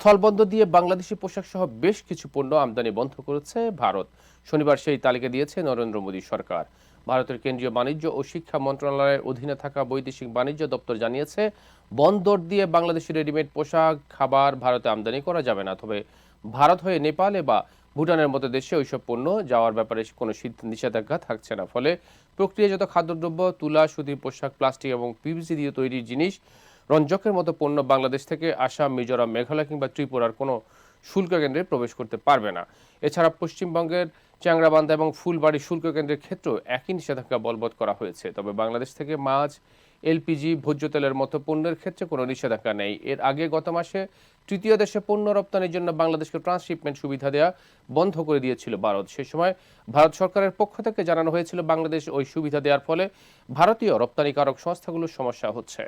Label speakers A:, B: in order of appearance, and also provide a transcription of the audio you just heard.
A: স্থলবন্দর দিয়ে বাংলাদেশি পোশাক সহ বেশ কিছু পণ্য আমদানি বন্ধ করেছে ভারত। শনিবার সেই তালিকা দিয়েছে নরেন্দ্র মোদী সরকার। ভারতের কেন্দ্রীয় বাণিজ্য ও শিক্ষা মন্ত্রণালয়ের অধীনে থাকা বৈদেশিক বাণিজ্য দপ্তর জানিয়েছে, বন্দর দিয়ে বাংলাদেশি রেডিমেড পোশাক, খাবার ভারতে আমদানি করা যাবে না। তবে ভারত হয়ে নেপালে বা ভুটানের মতো দেশে ওইসব পণ্য যাওয়ার ব্যাপারে কোনো নিষেধাজ্ঞা থাকছে না। ফলে প্রক্রিয়াজাত খাদ্যদ্রব্য, তুলা, সুতির পোশাক, প্লাস্টিক এবং পিভিসি দিয়ে তৈরি জিনিস রঞ্জকের মতো পণ্য বাংলাদেশ থেকে আসাম মিজোরাম, মেঘালয় কিংবা ত্রিপুরার কোনো শুল্ক কেন্দ্রে প্রবেশ করতে পারবে না। এছাড়া পশ্চিমবঙ্গের চ্যাংরাবান্ধা এবং ফুলবাড়ি শুল্ক কেন্দ্রের ক্ষেত্রেও একই নিষেধাজ্ঞা বলবৎ করা হয়েছে। তবে বাংলাদেশ থেকে মাছ, এলপিজি, ভোজ্য তেলের মতো পণ্যের ক্ষেত্রে কোনো নিষেধাজ্ঞা নেই। এর আগে গত মাসে তৃতীয় দেশে পণ্য রপ্তানির জন্য বাংলাদেশকে ট্রান্সশিপমেন্ট সুবিধা দেওয়া বন্ধ করে দিয়েছিল ভারত। সে সময় ভারত সরকারের পক্ষ থেকে জানানো হয়েছিল, বাংলাদেশ ওই সুবিধা দেওয়ার ফলে ভারতীয় রপ্তানিকারক সংস্থাগুলোর সমস্যা হচ্ছে।